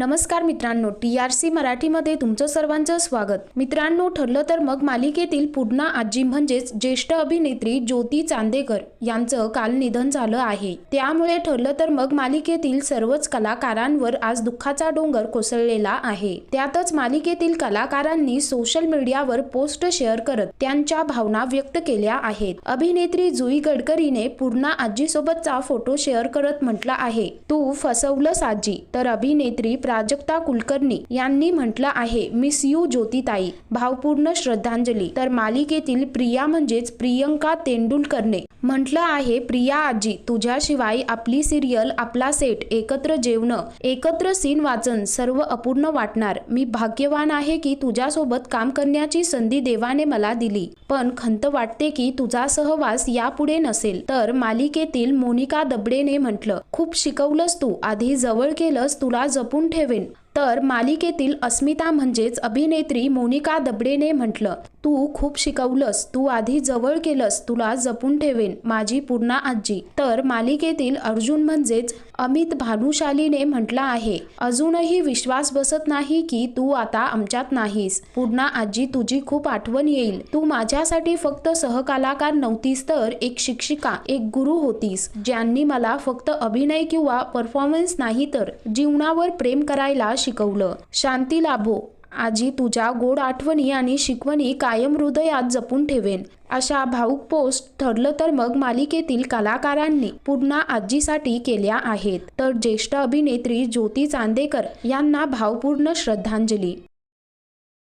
नमस्कार मित्रांनो T R C मराठीमध्ये तुमचं सर्वांचं स्वागत. मित्रांनो ठरलं तर मग मालिकेतील पूर्णा आजी म्हणजेच ज्येष्ठ अभिनेत्री ज्योती चांदेकर यांचं काल निधन झालं आहे. त्यामुळे ठरलं तर मग मालिकेतील सर्वच कलाकारांवर आज दुःखाचा डोंगर कोसळलेला आहे. त्यातच मालिकेतील कलाकारांनी सोशल मीडियावर पोस्ट शेअर करत त्यांच्या भावना व्यक्त केल्या आहेत. अभिनेत्री जुई गडकरीने पूर्णा आजीसोबतचा फोटो शेअर करत म्हटलं आहे तू फसवलंस आजी. तर अभिनेत्री प्राजक्ता कुलकर्णी यांनी म्हटलं आहे मिस यू ज्योतिताई. भावपूर्ण श्रद्धांजली. तर मालिकेतील प्रिया म्हणजेच प्रियंका तेंडुलकरने म्हटलं आहे प्रिया आजी तुझ्याशिवाय आपली सिरियल आपला सेट एकत्र जेवणं एकत्र सीन वाचन सर्व अपूर्ण वाटणार. मी भाग्यवान आहे की तुझ्यासोबत काम करण्याची संधी देवाने मला दिली. पण खंत वाटते की तुझा सहवास यापुढे नसेल तर मालिकेतील मोनिका दबडेने म्हटलं खूप शिकवलंस तू. आधी जवळ केलंस तुला जपून ठेव ठेवेन तर मालिकेतील अस्मिता म्हणजेच अभिनेत्री मोनिका दबडेने म्हटलं तू खूप शिकवलंस तू आधी जवळ केलंस तुला जपून ठेवेन माझी पूर्णा आजी. तर मालिकेतील अर्जुन म्हणजेच अमित भानुशालीने म्हटलं आहे अजूनही विश्वास बसत नाही की तू आता आमच्यात नाहीस. पूर्णा आजी तुझी खूप आठवण येईल. तू माझ्यासाठी फक्त सहकलाकार नव्हतीस तर एक शिक्षिका एक गुरु होतीस ज्यांनी मला फक्त अभिनय किंवा परफॉर्मन्स नाही तर जीवनावर प्रेम करायला शिकवलं. शांती लाभो. आजी तुझ्या गोड आठवणी आणि शिकवणी कायम हृदयात जपून ठेवेन. अशा भाऊक पोस्ट ठरलं तर मग मालिकेतील कलाकारांनी पुन्हा आजीसाठी केल्या आहेत. तर ज्येष्ठ अभिनेत्री ज्योती चांदेकर यांना भावपूर्ण श्रद्धांजली.